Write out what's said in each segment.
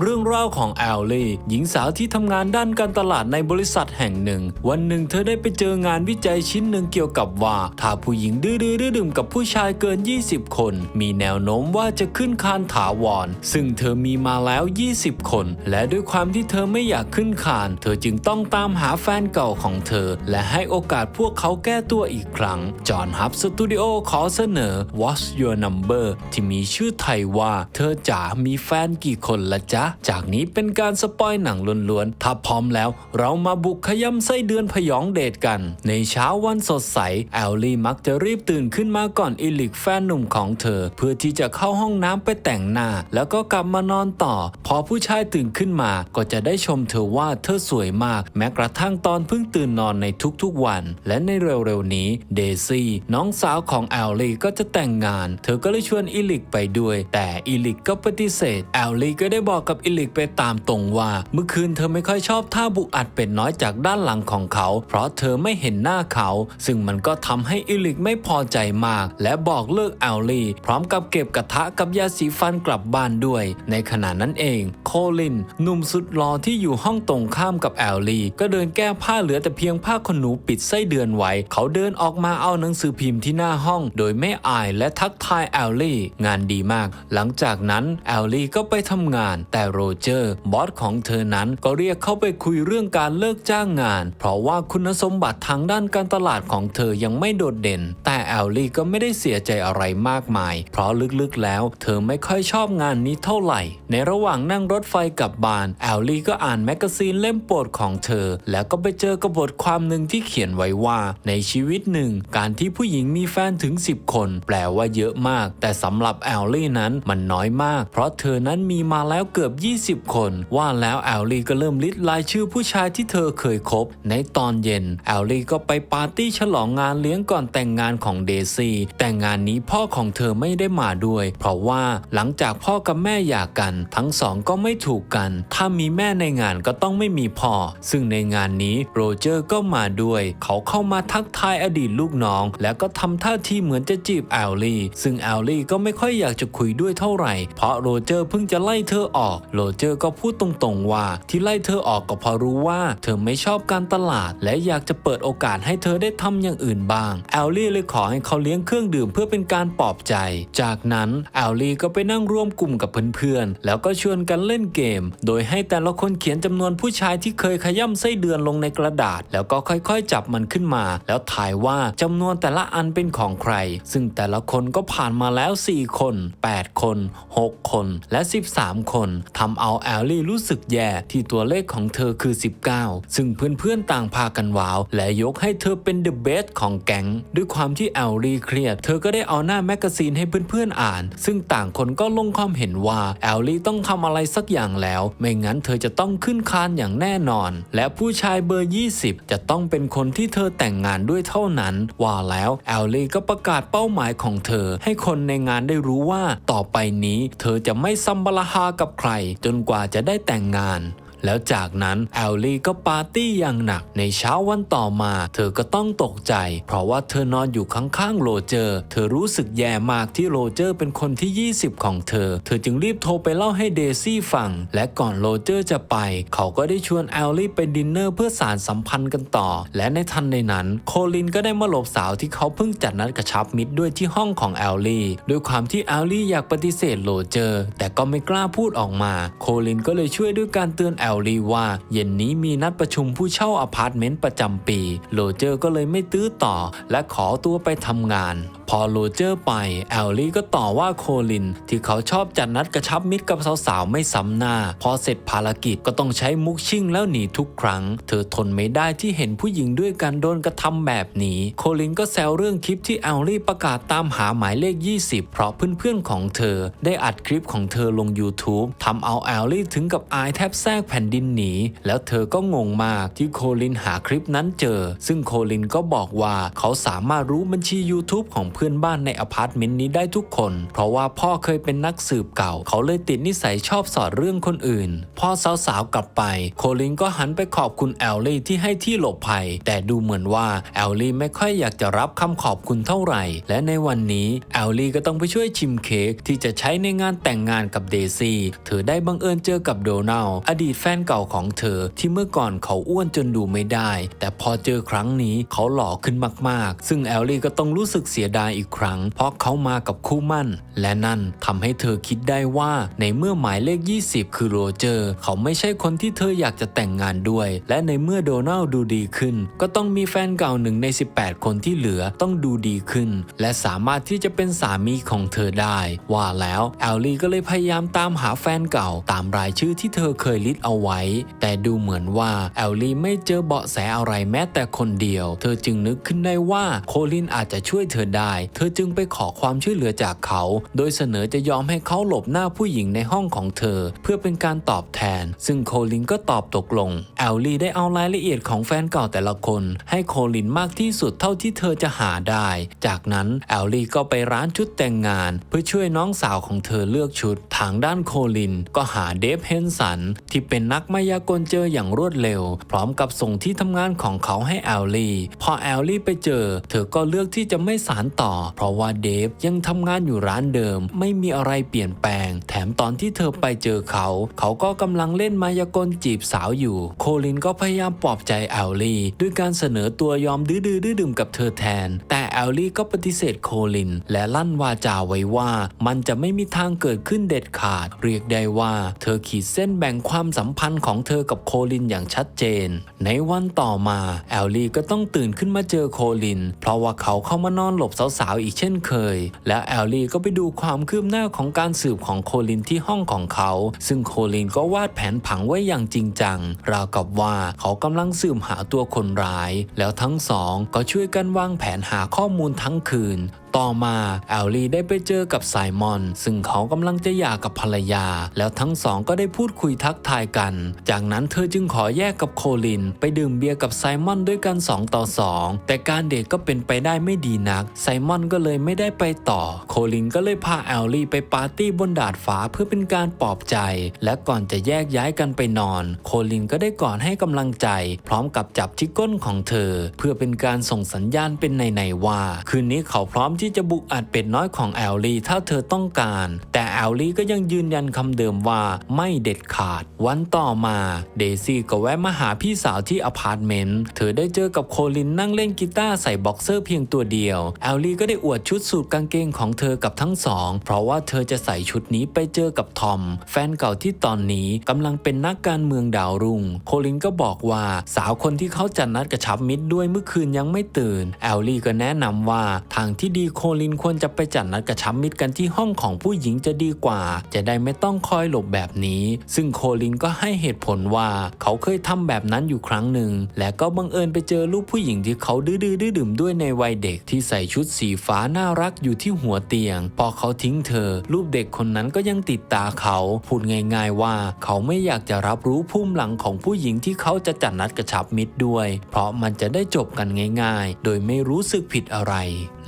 เรื่องราวของแอลลี่หญิงสาวที่ทำงานด้านการตลาดในบริษัทแห่งหนึ่ง วันหนึ่งเธอได้ไปเจองานวิจัยชิ้นหนึ่งเกี่ยวกับว่า ถ้าผู้หญิงดื้อๆดื่มกับผู้ชายเกิน 20 คน มีแนวโน้มว่าจะขึ้นคานถาวร ซึ่งเธอมีมาแล้ว 20 คน และด้วยความที่เธอไม่อยากขึ้นคาน เธอจึงต้องตามหาแฟนเก่าของเธอ และให้โอกาสพวกเขาแก้ตัวอีกครั้งจอห์นฮับสตูดิโอขอเสนอ What's Your Number ที่มีชื่อไทยว่า เธอจ๋ามีแฟนกี่คนละจ๊ะจากนี้เป็นการสปอยหนังล้วนๆ ถ้าพร้อมแล้ว เรามาบุกขย้ำไส้เดือนพยองเดทกัน ในเช้าวันสดใส แอลลี่มักจะรีบตื่นขึ้นมาก่อนอิลิกแฟนหนุ่มของเธอ เพื่อที่จะเข้าห้องน้ำไปแต่งหน้า แล้วก็กลับมานอนต่อ พอผู้ชายตื่นขึ้นมา ก็จะได้ชมเธอว่าเธอสวยมาก แม้กระทั่งตอนเพิ่งตื่นนอนในทุกๆวัน และในเร็วๆนี้เดซี่น้องสาวของแอลลี่ก็จะแต่งงาน เธอก็เลยชวนอิลิกไปด้วย แต่อิลิกก็ปฏิเสธแอลลี่ก็ได้บอกกับอิลิกไปตามตรงว่า เมื่อคืนเธอไม่ค่อยชอบท่าบุกอัดเป็ดน้อยจากด้านหลังของเขา เพราะเธอไม่เห็นหน้าเขา ซึ่งมันก็ทำให้อิลิกไม่พอใจมาก และบอกเลิกแอลลี่ พร้อมกับเก็บกระทะกับยาสีฟันกลับบ้านด้วย ในขณะนั้นเอง โคลินหนุ่มสุดหล่อที่อยู่ห้องตรงข้ามกับแอลลี่ก็เดินแก้ผ้าเหลือแต่เพียงผ้าขนหนูปิดไส้เดือนไว้ เขาเดินออกมาเอาหนังสือพิมพ์ที่หน้าห้อง โดยไม่อายและทักทายแอลลี่ งานดีมาก หลังจากนั้นแอลลี่ก็ไปทำงานแต่โรเจอร์บอสของเธอนั้นก็เรียกเข้าไปคุยเรื่องการเลิกจ้างงาน เพราะว่าคุณสมบัติทางด้านการตลาดของเธอยังไม่โดดเด่น แต่แอลลี่ก็ไม่ได้เสียใจอะไรมากมาย เพราะลึกๆแล้ว เธอไม่ค่อยชอบงานนี้เท่าไหร่ ในระหว่างนั่งรถไฟกลับบ้านแอลลี่ก็อ่านแมกกาซีนเล่มโปรดของเธอ แล้วก็ไปเจอกระบทความหนึ่งที่เขียนไว้ว่า ในชีวิตหนึ่ง การที่ผู้หญิงมีแฟนถึง 10 คน แปลว่าเยอะมาก แต่สำหรับแอลลี่นั้นมันน้อยมาก เพราะเธอนั้นมีมาแล้วเกือบ20 คน ว่าแล้วแอลลี่ก็เริ่มลิสต์รายชื่อผู้ชายที่เธอเคยคบ ในตอนเย็นแอลลี่ก็ไปปาร์ตี้ฉลองงานเลี้ยงก่อนแต่งงานของเดซี่แต่งานนี้พ่อของเธอไม่ได้มาด้วย เพราะว่าหลังจากพ่อกับแม่หย่ากัน ทั้งสองก็ไม่ถูกกัน ถ้ามีแม่ในงานก็ต้องไม่มีพ่อ ซึ่งในงานนี้โรเจอร์ก็มาด้วย เขาเข้ามาทักทายอดีตลูกน้อง แล้วก็ทำท่าทีเหมือนจะจีบแอลลี่ ซึ่งแอลลี่ก็ไม่ค่อยอยากจะคุยด้วยเท่าไหร่ เพราะโรเจอร์เพิ่งจะไล่เธอออกโรเจอร์ก็พูดตรงๆว่า ที่ไล่เธอออกก็เพราะรู้ว่า เธอไม่ชอบการตลาด และอยากจะเปิดโอกาสให้เธอได้ทำอย่างอื่นบ้าง แอลลี่เลยขอให้เขาเลี้ยงเครื่องดื่มเพื่อเป็นการปลอบใจ จากนั้นแอลลี่ก็ไปนั่งร่วมกลุ่มกับเพื่อนๆแล้วก็ชวนกันเล่นเกม โดยให้แต่ละคนเขียนจำนวนผู้ชายที่เคยขย่ำไส้เดือนลงในกระดาษ แล้วก็ค่อยๆ จับมันขึ้นมา แล้วถ่ายว่าจำนวนแต่ละอันเป็นของใคร ซึ่งแต่ละคนก็ผ่านมาแล้ว 4 คน 8 คน 6 คนและ 13 คนทำเอาแอลลี่รู้สึกแย่ที่ตัวเลขของเธอคือ 19 ซึ่งเพื่อนๆต่างพากันว้าว และยกให้เธอเป็นเดอะเบสของแก๊งด้วยความที่แอลลี่เครียด เธอก็ได้เอาหน้าแมกกาซีนให้เพื่อนๆอ่าน ซึ่งต่างคนก็ลงความเห็นว่าแอลลี่ต้องทำอะไรสักอย่างแล้ว ไม่งั้นเธอจะต้องขึ้นคานอย่างแน่นอน และผู้ชายเบอร์ 20 จะต้องเป็นคนที่เธอแต่งงานด้วยเท่านั้น ว่าแล้วแอลลี่ก็ประกาศเป้าหมายของเธอ ให้คนในงานได้รู้ว่าต่อไปนี้ เธอจะไม่ซัมบลาฮากับใครจนกว่าจะได้แต่งงาน แล้วจากนั้นแอลลี่ก็ปาร์ตี้อย่างหนักในเช้าวันต่อมา เธอก็ต้องตกใจ เพราะว่าเธอนอนอยู่ข้างๆโรเจอร์ เธอรู้สึกแย่มากที่โรเจอร์เป็นคนที่ 20 ของเธอ เธอจึงรีบโทรไปเล่าให้เดซี่ฟัง และก่อนโรเจอร์จะไป เขาก็ได้ชวนแอลลี่ไปดินเนอร์เพื่อสารสัมพันธ์กันต่อ และในทันในนั้น โคลินก็ได้มาหลบสาวที่เขาเพิ่งจัดนัดกระชับมิตรด้วยที่ห้องของแอลลี่ด้วยความที่แอลลี่อยากปฏิเสธโรเจอร์ แต่ก็ไม่กล้าพูดออกมา โคลินก็เลยช่วยด้วยการเตือนแอลลี่ว่า เย็นนี้มีนัดประชุมผู้เช่าอพาร์ตเมนต์ประจำปี โรเจอร์ก็เลยไม่ตื้อต่อ และขอตัวไปทำงานพอโรเจอร์ไป แอลลี่ก็ต่อว่าโคลิน ที่เขาชอบจัดนัดกระชับมิตรกับสาวๆ ไม่ซ้ำหน้า พอเสร็จภารกิจก็ต้องใช้มุกชิ่งแล้วหนีทุกครั้ง เธอทนไม่ได้ที่เห็นผู้หญิงด้วยกันโดนกระทำแบบนี้ โคลินก็แซวเรื่องคลิปที่แอลลี่ประกาศตามหาหมายเลข 20 เพราะเพื่อนๆของเธอ ได้อัดคลิปของเธอลง YouTube ทำเอาแอลลี่ถึงกับอายแทบแทรกแผ่นดินหนี แล้วเธอก็งงมากที่โคลินหาคลิปนั้นเจอ ซึ่งโคลินก็บอกว่าเขาสามารถรู้บัญชี YouTube ของเพื่อนบ้านในอพาร์ตเมนต์นี้ได้ทุกคน เพราะว่าพ่อเคยเป็นนักสืบเก่า เขาเลยติดนิสัยชอบสอดเรื่องคนอื่น พ่อสาวๆกลับไป โคลินก็หันไปขอบคุณแอลลี่ที่ให้ที่หลบภัย แต่ดูเหมือนว่าแอลลี่ไม่ค่อยอยากจะรับคำขอบคุณเท่าไหร่ และในวันนี้แอลลี่ก็ต้องไปช่วยชิมเค้กที่จะใช้ในงานแต่งงานกับเดซี่เธอได้บังเอิญเจอกับโดนัลอดีตแฟนเก่าของเธอ ที่เมื่อก่อนเขาอ้วนจนดูไม่ได้ แต่พอเจอครั้งนี้เขาหล่อขึ้นมากๆ ซึ่งแอลลี่ก็ต้องรู้สึกเสียดายอีกครั้ง เพราะเขามากับคู่มั่น และนั่นทำให้เธอคิดได้ว่าในเมื่อหมายเลข 20 คือโรเจอร์ เขาไม่ใช่คนที่เธออยากจะแต่งงานด้วย และในเมื่อโดนัลดูดีขึ้น ก็ต้องมีแฟนเก่าหนึ่งใน 18 คนที่เหลือต้องดูดีขึ้น และสามารถที่จะเป็นสามีของเธอได้ ว่าแล้วแอลลี่ก็เลยพยายามตามหาแฟนเก่าตามรายชื่อที่เธอเคยลิสต์เอาไว้ แต่ดูเหมือนว่าแอลลี่ไม่เจอเบาะแสอะไรแม้แต่คนเดียว เธอจึงนึกขึ้นได้ว่าโคลินอาจจะช่วยเธอได้เธอจึงไปขอความช่วยเหลือจากเขา โดยเสนอจะยอมให้เขาหลบหน้าผู้หญิงในห้องของเธอ เพื่อเป็นการตอบแทน ซึ่งโคลินก็ตอบตกลง แอลลี่ได้เอารายละเอียดของแฟนเก่าแต่ละคน ให้โคลินมากที่สุดเท่าที่เธอจะหาได้ จากนั้นแอลลี่ก็ไปร้านชุดแต่งงาน เพื่อช่วยน้องสาวของเธอเลือกชุด ทางด้านโคลินก็หาเดฟเฮนสันที่เป็นนักมายากลเจออย่างรวดเร็ว พร้อมกับส่งที่ทำงานของเขาให้แอลลี่ พอแอลลี่ไปเจอ เธอก็เลือกที่จะไม่สารต่อเพราะว่าเดฟยังทำงานอยู่ร้านเดิม ไม่มีอะไรเปลี่ยนแปลง แถมตอนที่เธอไปเจอเขา เขาก็กำลังเล่นมายากลจีบสาวอยู่ โคลินก็พยายามปลอบใจแอลลี่ ด้วยการเสนอตัวยอมดื้อดื้อดื่มกับเธอแทน แต่แอลลี่ก็ปฏิเสธโคลิน และลั่นวาจาไว้ว่า มันจะไม่มีทางเกิดขึ้นเด็ดขาด เรียกได้ว่า เธอขีดเส้นแบ่งความสัมพันธ์ของเธอกับโคลินอย่างชัดเจน ในวันต่อมาแอลลี่ก็ต้องตื่นขึ้นมาเจอโคลิน เพราะว่าเขาเข้ามานอนหลบสาวๆอีกเช่นเคย และแอลลี่ก็ไปดูความคืบหน้าของการสืบของโคลินที่ห้องของเขา ซึ่งโคลินก็วาดแผนผังไว้อย่างจริงจัง ราวกับว่าเขากำลังสืบหาตัวคนร้าย แล้วทั้งสองก็ช่วยกันวางแผนหาข้อมูลทั้งคืน ต่อมาแอลลี่ได้ไปเจอกับไซมอน ซึ่งเขากำลังจะหย่ากับภรรยา แล้วทั้งสองก็ได้พูดคุยทักทายกัน จากนั้นเธอจึงขอแยกกับโคลิน ไปดื่มเบียร์กับไซมอนด้วยกัน 2 ต่อ 2 แต่การเดทก็เป็นไปได้ไม่ดีนัก ไซมอนก็เลยไม่ได้ไปต่อ โคลินก็เลยพาแอลลี่ไปปาร์ตี้บนดาดฟ้าเพื่อเป็นการปลอบใจ และก่อนจะแยกย้ายกันไปนอน โคลินก็ได้ก่อนให้กำลังใจ พร้อมกับจับที่ก้นของเธอ เพื่อเป็นการส่งสัญญาณเป็นในๆว่า คืนนี้เขาพร้อมที่ที่จะบุกอัดเป็ดน้อยของแอลลี่ถ้าเธอต้องการ แต่แอลลี่ก็ยังยืนยันคำเดิมว่าไม่เด็ดขาด วันต่อมาเดซี่ก็แวะมาหาพี่สาวที่อพาร์ตเมนต์ เธอได้เจอกับโคลินนั่งเล่นกีตาร์ใส่บ็อกเซอร์เพียงตัวเดียว แอลลี่ก็ได้อวดชุดสูทกางเกงของเธอกับทั้งสอง เพราะว่าเธอจะใส่ชุดนี้ไปเจอกับทอม แฟนเก่าที่ตอนนี้กำลังเป็นนักการเมืองดาวรุ่ง โคลินก็บอกว่าสาวคนที่เขาจัดนัดกระชับมิตรด้วยเมื่อคืนยังไม่ตื่น แอลลี่ก็แนะนำว่าทางที่ดีโคลินควรจะไปจัดนัดกระชับมิตรกันที่ห้องของผู้หญิงจะดีกว่า จะได้ไม่ต้องคอยหลบแบบนี้ ซึ่งโคลินก็ให้เหตุผลว่าเขาเคยทำแบบนั้นอยู่ครั้งหนึ่ง และก็บังเอิญไปเจอลูกผู้หญิงที่เขาดื้อดื้อดื่มด้วยในวัยเด็กที่ใส่ชุดสีฟ้าน่ารักอยู่ที่หัวเตียง พอเขาทิ้งเธอ รูปเด็กคนนั้นก็ยังติดตาเขา พูดง่าย ๆว่า เขาไม่อยากจะรับรู้พุ่มหลังของผู้หญิงที่เขาจะจัดนัดกระชับมิตรด้วย เพราะมันจะได้จบกันง่าย ๆ โดยไม่รู้สึกผิดอะไร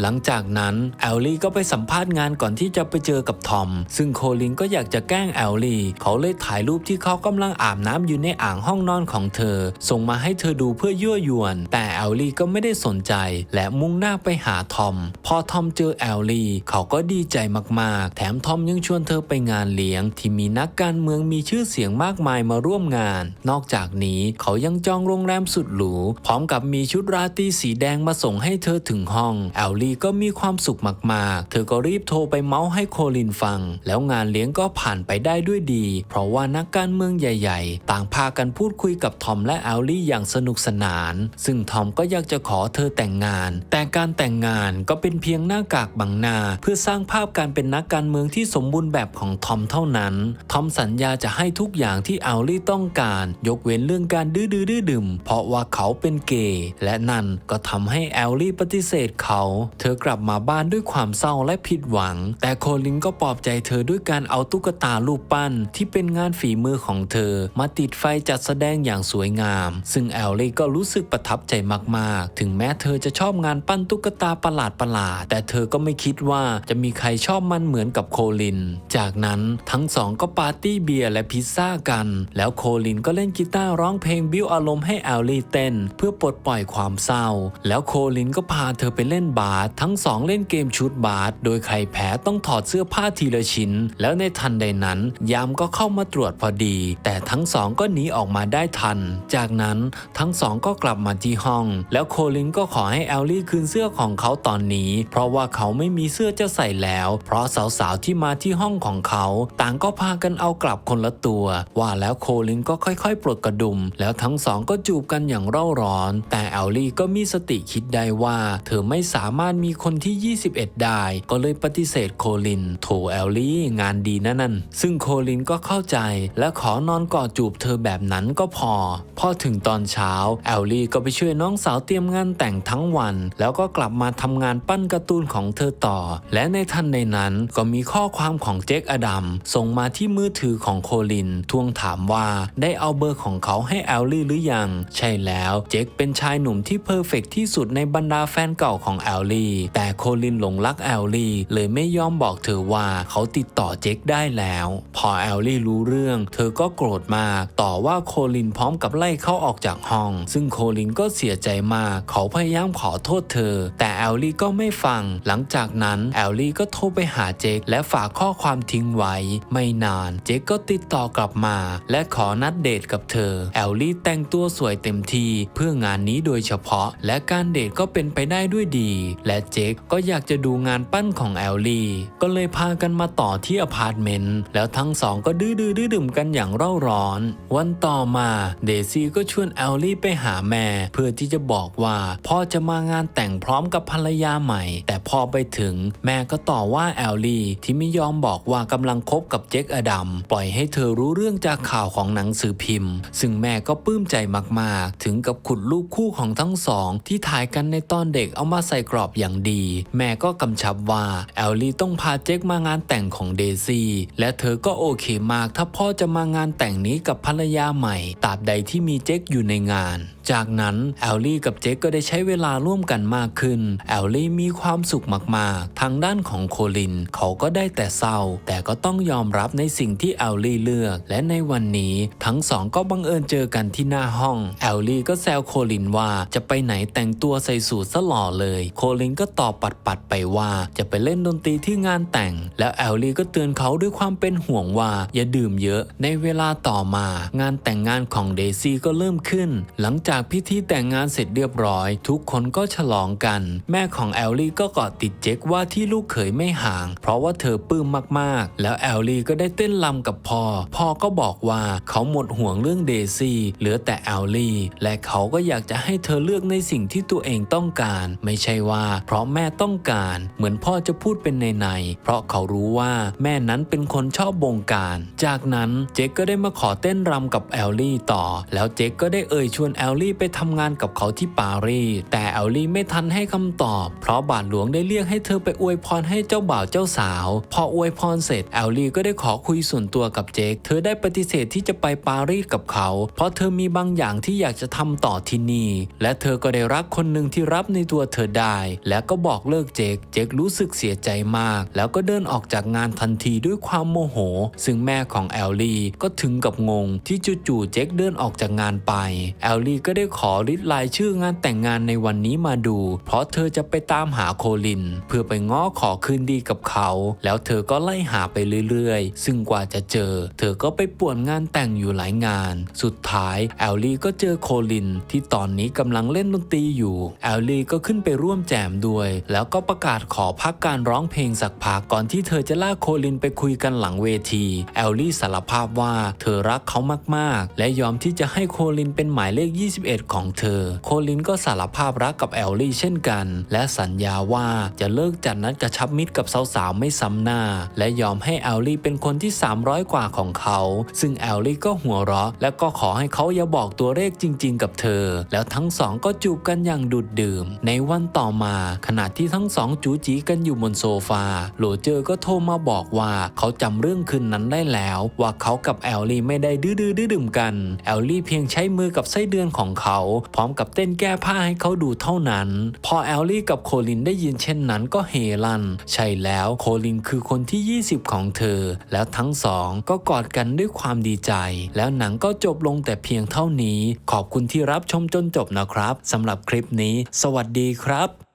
หลังจากนั้นแอลลี่ก็ไปสัมภาษณ์งานก่อนที่จะไปเจอกับทอม ซึ่งโคลินก็อยากจะแกล้งแอลลี่ เขาเลยถ่ายรูปที่เขากำลังอาบน้ำอยู่ในอ่างห้องนอนของเธอ ส่งมาให้เธอดูเพื่อยั่วยวน แต่แอลลี่ก็ไม่ได้สนใจ และมุ่งหน้าไปหาทอม พอทอมเจอแอลลี่ เขาก็ดีใจมากๆ แถมทอมยังชวนเธอไปงานเลี้ยง ที่มีนักการเมืองมีชื่อเสียงมากมายมาร่วมงาน นอกจากนี้เขายังจองโรงแรมสุดหรู พร้อมกับมีชุดราตรีสีแดงมาส่งให้เธอถึงห้อง แอลลี่ก็มีความสุขมากๆ เธอก็รีบโทรไปเมาส์ให้โคลินฟัง แล้วงานเลี้ยงก็ผ่านไปได้ด้วยดี เพราะว่านักการเมืองใหญ่ ๆ ต่างพากันพูดคุยกับทอมและแอลลี่อย่างสนุกสนาน ซึ่งทอมก็อยากจะขอเธอแต่งงาน แต่การแต่งงานก็เป็นเพียงหน้ากากบังหน้า เพื่อสร้างภาพการเป็นนักการเมืองที่สมบูรณ์แบบของทอมเท่านั้น ทอมสัญญาจะให้ทุกอย่างที่แอลลี่ต้องการ ยกเว้นเรื่องการดื้อดื้อดื้อดื่มเพราะว่าเขาเป็นเกย์และนั่นก็ทำให้แอลลี่ปฏิเสธเขา เธอกลับมาบ้านด้วยความเศร้าและผิดหวัง แต่โคลินก็ปลอบใจเธอด้วยการเอาตุ๊กตารูปปั้น ที่เป็นงานฝีมือของเธอ มาติดไฟจัดแสดงอย่างสวยงาม ซึ่งแอลลี่ก็รู้สึกประทับใจมากๆ ถึงแม้เธอจะชอบงานปั้นตุ๊กตาประหลาดประหลาดๆแต่เธอก็ไม่คิดว่าจะมีใครชอบมันเหมือนกับโคลิน จากนั้นทั้งสองก็ปาร์ตี้เบียร์และพิซซ่ากัน แล้วโคลินก็เล่นกีตาร์ร้องเพลงบิ้วอารมณ์ให้แอลลี่เต้น เพื่อปลดปล่อยความเศร้า แล้วโคลินก็พาเธอไปเล่นบาสทั้งสองเล่นเกมชุดบาสโดยใครแพ้ต้องถอดเสื้อผ้าทีละชิ้น แล้วในทันใดนั้น ยามก็เข้ามาตรวจพอดี แต่ทั้งสองก็หนีออกมาได้ทัน จากนั้นทั้งสองก็กลับมาที่ห้อง แล้วโคลินก็ขอให้แอลลี่คืนเสื้อของเขาตอนนี้ เพราะว่าเขาไม่มีเสื้อจะใส่แล้ว เพราะสาวๆที่มาที่ห้องของเขา ต่างก็พากันเอากลับคนละตัว ว่าแล้วโคลินก็ค่อยๆ ปลดกระดุม แล้วทั้งสองก็จูบกันอย่างเร่าร้อน แต่แอลลี่ก็มีสติคิดได้ว่า เธอไม่สามารถมีคนที่ที่ 21 ได้ ก็เลยปฏิเสธโคลิน โถแอลลี่งานดีนะนั่น ซึ่งโคลินก็เข้าใจและขอนอนกอดจูบเธอแบบนั้นก็พอ พอถึงตอนเช้า แอลลี่ก็ไปช่วยน้องสาวเตรียมงานแต่งทั้งวัน แล้วก็กลับมาทำงานปั้นการ์ตูนของเธอต่อ และในทันในนั้นก็มีข้อความของเจคอดัมส่งมาที่มือถือของโคลิน ทวงถามว่าได้เอาเบอร์ของเขาให้แอลลี่หรือยัง ใช่แล้ว เจคเป็นชายหนุ่มที่เพอร์เฟกที่สุดในบรรดาแฟนเก่าของแอลลี่ แต่โคลินหลงรักแอลลี่เลยไม่ยอมบอกเธอว่าเขาติดต่อเจคได้แล้ว พอแอลลี่รู้เรื่อง เธอก็โกรธมาก ต่อว่าโคลินพร้อมกับไล่เขาออกจากห้อง ซึ่งโคลินก็เสียใจมาก เขาพยายามขอโทษเธอ แต่แอลลี่ก็ไม่ฟัง หลังจากนั้นแอลลี่ก็โทรไปหาเจคและฝากข้อความทิ้งไว้ ไม่นาน เจคก็ติดต่อกลับมา และขอนัดเดทกับเธอ แอลลี่แต่งตัวสวยเต็มที่เพื่องานนี้โดยเฉพาะ และการเดทก็เป็นไปได้ด้วยดี และเจคก็อยากจะดูงานปั้นของแอลลี่ ก็เลยพากันมาต่อที่อพาร์ตเมนต์ แล้วทั้งสองก็ดื้อดื้อดื้อดื่มกันอย่างเร่าร้อน วันต่อมาเดซี่ก็ชวนแอลลี่ไปหาแม่ เพื่อที่จะบอกว่าพ่อจะมางานแต่งพร้อมกับภรรยาใหม่ แต่พอไปถึงแม่ก็ต่อว่าแอลลี่ที่ไม่ยอมบอกว่ากำลังคบกับเจคอดัมปล่อยให้เธอรู้เรื่องจากข่าวของหนังสือพิมพ์ ซึ่งแม่ก็ปลื้มใจมาก ๆ ถึงกับขุดรูปคู่ของทั้งสอง ที่ถ่ายกันในตอนเด็กเอามาใส่กรอบอย่างดีแม่ก็กำชับว่าแอลลี่ต้องพาเจคมางานแต่งของเดซี่และเธอก็โอเคมากถ้าพ่อจะมางานแต่งนี้กับภรรยาใหม่ตราบใดที่มีเจคอยู่ในงาน จากนั้นแอลลี่กับเจคก็ได้ใช้เวลาร่วมกันมากขึ้นแอลลี่มีความสุขมากๆ ทางด้านของโคลิน เขาก็ได้แต่เศร้า แต่ก็ต้องยอมรับในสิ่งที่แอลลี่เลือก และในวันนี้ทั้งสองก็บังเอิญเจอกันที่หน้าห้องแอลลี่ก็แซวโคลินว่าจะไปไหนแต่งตัวใส่สูทซะหล่อเลย โคลินก็ตอบปัดๆไปว่าจะไปเล่นดนตรีที่งานแต่ง แล้วแอลลี่ก็เตือนเขาด้วยความเป็นห่วงว่าอย่าดื่มเยอะ ในเวลาต่อมา งานแต่งงานของเดซี่ก็เริ่มขึ้น หลังจากพิธีแต่งงานเสร็จเรียบร้อย ทุกคนก็ฉลองกัน แม่ของแอลลี่ก็เกาะติดเจคว่าที่ลูกเขยไม่ห่าง เพราะว่าเธอปลื้มมากๆ แล้วแอลลี่ก็ได้เต้นรำกับพ่อ พ่อก็บอกว่าเขาหมดห่วงเรื่องเดซี่เหลือแต่แอลลี่และเขาก็อยากจะให้เธอเลือกในสิ่งที่ตัวเองต้องการ ไม่ใช่ว่าเพราะแม่ต้องการ เหมือนพ่อจะพูดเป็นในในๆเพราะเขารู้ว่าแม่นั้นเป็นคนชอบบงการ จากนั้นเจคก็ได้มาขอเต้นรำกับแอลลี่ต่อ แล้วเจคก็ได้เอ่ยชวนแอลลี่ไปทำงานกับเขาที่ปารีสแต่แอลลี่ไม่ทันให้คำตอบ เพราะบาทหลวงได้เรียกให้เธอไปอวยพรให้เจ้าบ่าวเจ้าสาว พออวยพรเสร็จแอลลี่ก็ได้ขอคุยส่วนตัวกับเจคเธอได้ปฏิเสธที่จะไปปารีสกับเขา เพราะเธอมีบางอย่างที่อยากจะทำต่อที่นี่ และเธอก็ได้รักคนหนึ่งที่รับในตัวเธอได้ และก็บอกเลิกเจคเจครู้สึกเสียใจมาก แล้วก็เดินออกจากงานทันทีด้วยความโมโห ซึ่งแม่ของแอลลี่ก็ถึงกับงง ที่จู่ๆเจคเดินออกจากงานไป แอลลี่ก็ได้ขอริดรายชื่องานแต่งงานในวันนี้มาดู เพราะเธอจะไปตามหาโคลิน เพื่อไปง้อขอคืนดีกับเขา แล้วเธอก็ไล่หาไปเรื่อยๆ ซึ่งกว่าจะเจอ เธอก็ไปป่วนงานแต่งอยู่หลายงาน สุดท้ายแอลลี่ก็เจอโคลิน ที่ตอนนี้กำลังเล่นดนตรีอยู่ แอลลี่ก็ขึ้นไปร่วมแจมด้วยแแล้วก็ประกาศขอพักการร้องเพลงสักพักก่อนที่เธอจะลากโคลินไปคุยกันหลังเวทีแอลลี่สารภาพว่าเธอรักเขามากๆ และยอมที่จะให้โคลินเป็นหมายเลข 21 ของเธอ โคลินก็สารภาพรักกับแอลลี่เช่นกัน และสัญญาว่าจะเลิกจัดนัดกระชับมิตรกับสาวๆไม่ซ้ำหน้า และยอมให้แอลลี่เป็นคนที่ 300 กว่าของเขา ซึ่งแอลลี่ก็หัวเราะ และก็ขอให้เขาอย่าบอกตัวเลขจริง ๆ กับเธอ แล้วทั้งสองก็จูบกันอย่างดุดดื่ม ในวันต่อมาขณะที่ทั้งสองจูจีกันอยู่บนโซฟาโรเจอร์ก็โทรมาบอกว่าเขาจำเรื่องคืนนั้นได้แล้ว ว่าเขากับแอลลี่ไม่ได้ดื้อดื้อดื่มกัน แอลลี่เพียงใช้มือกับไส้เดือนของเขา พร้อมกับเต้นแก้ผ้าให้เขาดูเท่านั้น พอแอลลี่กับโคลินได้ยินเช่นนั้นก็เฮลัน ใช่แล้วโคลินคือคนที่ 20 ของเธอ แล้วทั้งสองก็กอดกันด้วยความดีใจ แล้วหนังก็จบลงแต่เพียงเท่านี้ ขอบคุณที่รับชมจนจบนะครับสำหรับคลิปนี้ สวัสดีครับ